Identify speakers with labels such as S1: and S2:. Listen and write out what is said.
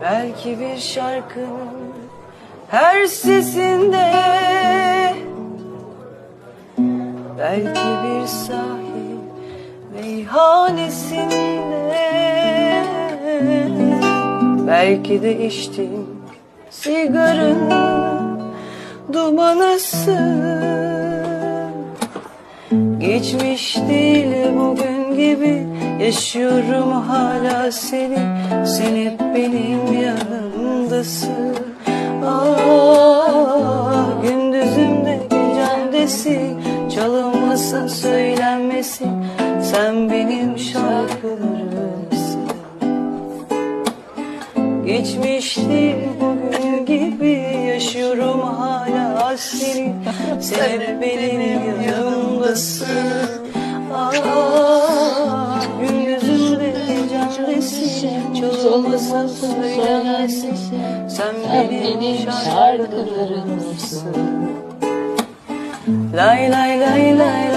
S1: Belki bir şarkının her sesinde Belki bir sahil meyhanesinde Belki de içtiğim sigaranın dumanısın Geçmiş değil bugün gibi Yaşıyorum hala seni Sen hep benim yanımdasın. Ah gündüzümde gecemdesin Çalınmasın söylenmesin. Sen benim şarkılarımsın. Geçmişti bugün gibi yaşıyorum hala seni. Sen hep benim yanımdasın gecemdesin Çalınmasın söylenmesin Sen benim şarkılarımsın. Lay lay lay lay lay